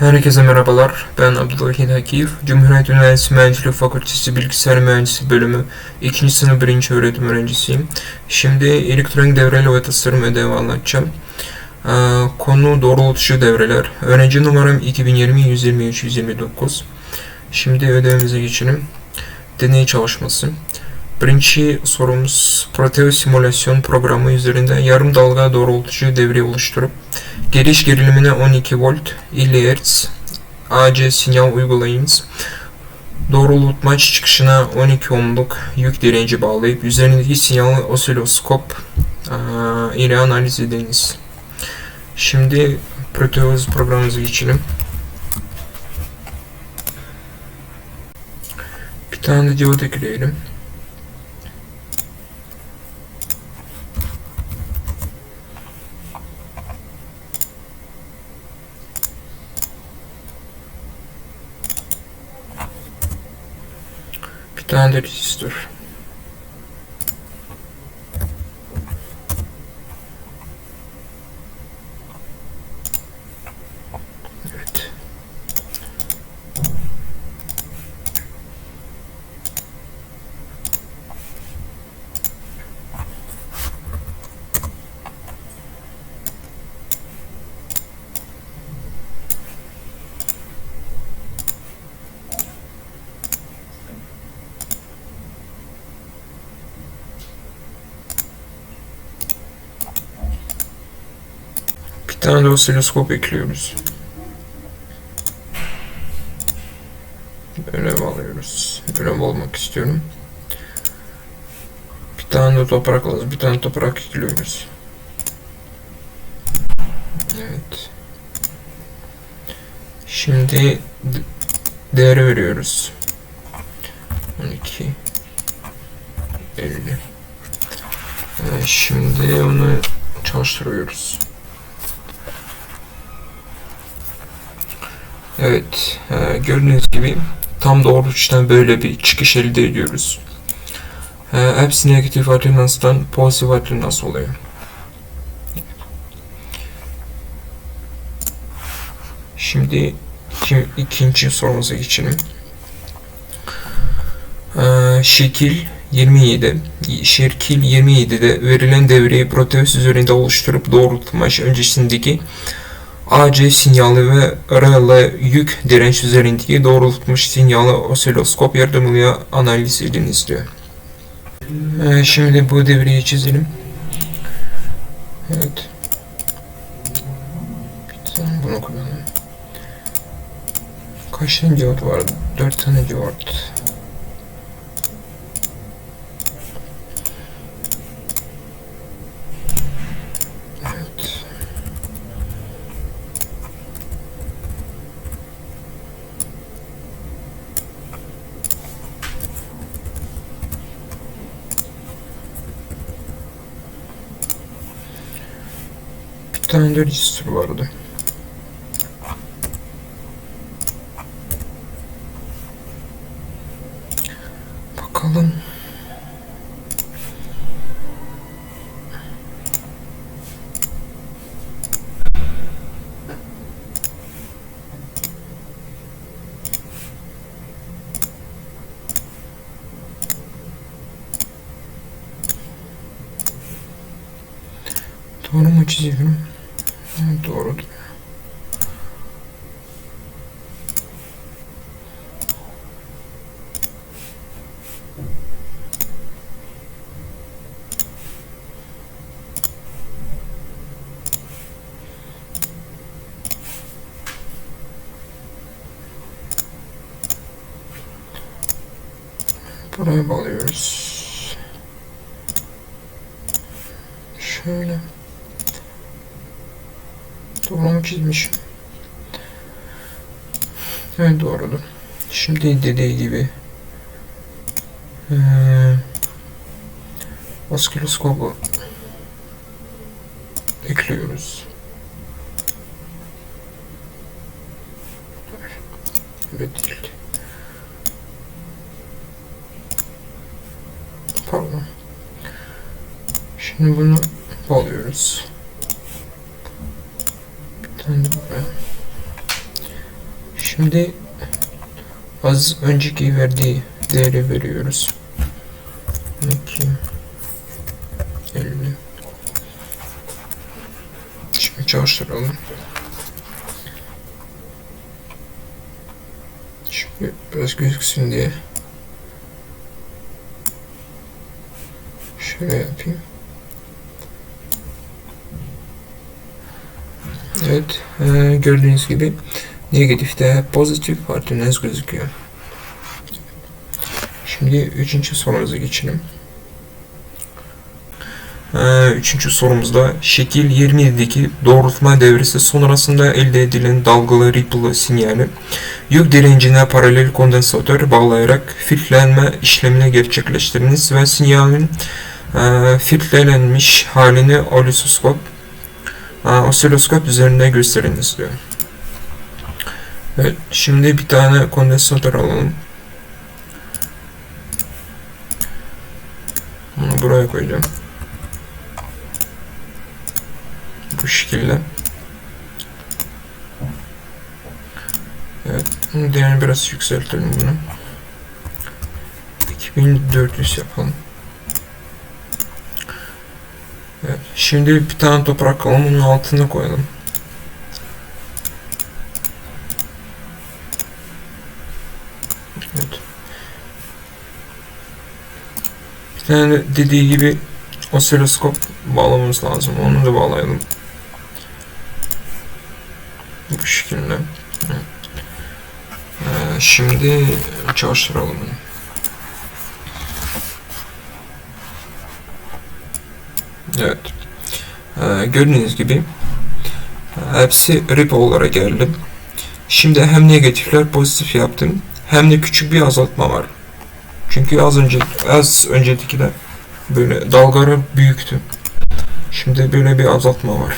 Herkese merhabalar. Ben Abdülvahid Hakiyev. Cumhuriyet Üniversitesi Mühendislik Fakültesi Bilgisayar Mühendisliği bölümü 2. sınıf 1. öğretim öğrencisiyim. Şimdi elektronik devreler ve tasarım ödevi anlatacağım. Ee, Konu doğrultucu devreler. Öğrenci numaram 2020-123-129. Şimdi ödevimize geçelim. Deney çalışması. Birinci sorumuz Proteo simülasyon programı üzerinde yarım dalga doğrultucu devre oluşturup giriş gerilimine 12 volt 50 Hz AC sinyal uygulayınız. Doğrultmaç çıkışına 12 ohmluk yük direnci bağlayıp üzerindeki sinyali osiloskop ile analiz ediniz. Şimdi Proteus programımıza geçelim. Bir tane diyot ekleyelim. Bir tane de osiloskop ekliyoruz. Önem alıyoruz. Önem olmak istiyorum. Bir tane de toprak lazım. Bir tane toprak ekliyoruz. Evet. Şimdi d- değeri veriyoruz. 12 50 Ee, Şimdi onu çalıştırıyoruz. Evet, e, gördüğünüz gibi tam doğrultudan böyle bir çıkış elde ediyoruz. E, hepsi negatif alternansdan pozitif alternans oluyor. Şimdi iki, ikinci sorumuza geçelim. E, şekil 27. Şekil 27'de verilen devreyi Proteus üzerinde oluşturup doğrultmaş öncesindeki AC sinyali ve RL yük direnç üzerindeki doğrultmuş sinyali osiloskop yardımıyla analiz ediniz diyor. Ee, şimdi bu devreyi çizelim. Evet. Bir tane bunu kullanalım. Kaç tane diyot var? 4 tane diyot. Tane de register vardı. Bakalım. Doğru mu çiziyorum? Doğrudur. Buraya bağlıyoruz. Şöyle. Doğru mu çizmişim? Evet doğrudur. Şimdi dediği gibi ee, oskiloskopu ekliyoruz. Evet değil. Pardon. Şimdi bunu bağlıyoruz. Bir tane de buraya. Şimdi az önceki verdiği değeri veriyoruz. 2 50 Şimdi çalıştıralım. Şimdi biraz gözüksün diye şöyle yapayım. Evet, e, gördüğünüz gibi negatifte pozitif artı gözüküyor. Şimdi üçüncü sorumuza geçelim. Ee, Üçüncü sorumuzda şekil 27'deki doğrultma devresi sonrasında elde edilen dalgalı ripple sinyali yük direncine paralel kondansatör bağlayarak filtrelenme işlemini gerçekleştiriniz ve sinyalin e, filtrelenmiş halini osiloskop e, osiloskop üzerinde gösteriniz diyor. Evet, şimdi bir tane kondansatör alalım. Bunu buraya koyacağım. Bu şekilde. Evet. Değerini biraz yükseltelim bunu. 2400 yapalım. Şimdi bir tane toprak alalım. Onun altına koyalım. Evet. Bir tane dediği gibi osiloskop bağlamamız lazım. Onu da bağlayalım. Bu şekilde. Ee, şimdi çalıştıralım. Evet. Ee, gördüğünüz gibi hepsi rip olarak geldi. Şimdi hem negatifler pozitif yaptım hem de küçük bir azaltma var. Çünkü az önce az öncekiler böyle dalgalar büyüktü. Şimdi böyle bir azaltma var.